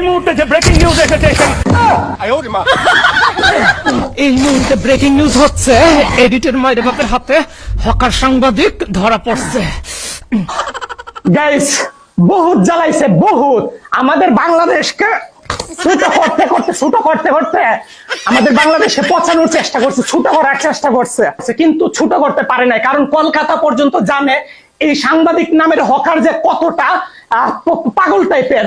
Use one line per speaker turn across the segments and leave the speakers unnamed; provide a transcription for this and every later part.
এই মুহূর্তে যে ব্রেকিং নিউজ এসেছে
এই মুহূর্তে ব্রেকিং নিউজ হচ্ছে এডিটের মায়ের বাপের হাতে হকার সাংবাদিক ধরা পড়ছে।
গাইস বহুত জ্বালাইছে বহুত। আমাদের বাংলাদেশকে ছোট করতে করতে ছোট করতে করতে আমাদের বাংলাদেশে পচানোর চেষ্টা করছে ছোট করার চেষ্টা করছে। কিন্তু ছোট করতে পারে নাই কারণ কলকাতা পর্যন্ত জানে এই সাংবাদিক নামের হকার যে কতটা পাগল টাইপের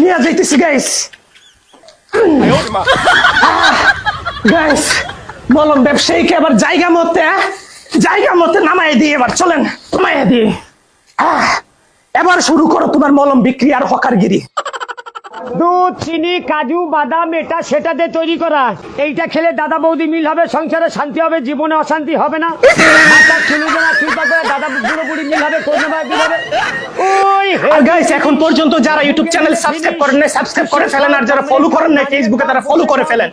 নিয়ে যাইতেছি গাইস গাইস মলম ব্যবসায়ীকে এবার জায়গা মতে জায়গা মতে নামাই দিয়ে এবার, চলেন নামাই দিয়ে এবার শুরু করো তোমার মলম বিক্রি আর হকারগিরি।
দুধ, চিনি, কাজু, বাদাম, এটা সেটা দিয়ে তৈরি করা। এইটা খেলে দাদা বৌদি মিল হবে, সংসারে শান্তি হবে, জীবনে অশান্তি হবে না। বুড়ো
এখন পর্যন্ত যারা ইউটিউব চ্যানেল সাবস্ক্রাইব করেন না সাবস্ক্রাইব করে ফেলেন, আর যারা ফলো করেন না ফেসবুকে তারা ফলো করে ফেলেন।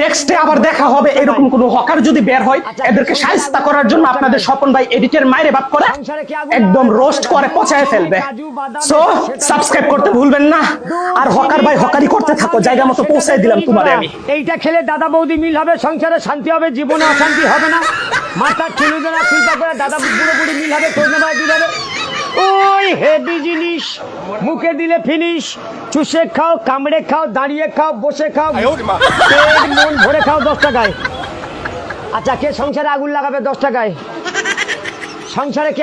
নেক্সটে আবার দেখা হবে এরকম কোন হকার যদি বের হয় এদেরকে সাহায্য করার জন্য আপনাদের স্বপন ভাই এডিটের মাইরে বাপ করে একদম রোস্ট করে পচায় ফেলবে। সো সাবস্ক্রাইব করতে ভুলবেন না। আর হকার ভাই হকারি করতে থাকো জায়গা মতো পৌঁছায় দিলাম তোমারে আমি।
এইটা খেলে দাদা বৌদি মিল হবে সংসারে শান্তি হবে জীবনে অশান্তি হবে না। মাথা চুলু দেওয়া চিন্তা করে দাদা বুড়ো বুড়ি মিল হবে করোনা মিল হবে। ওই হেভি জিনিস। মুখে দিলে ফিনিশ চুষে খাও কামড়ে খাও দাঁড়িয়ে খাও বসে খাও। মন ভরে খাও দশ টাকায়। আচ্ছা কে সংসারে আগুন লাগাবে দশ টাকায়? সংসারে কে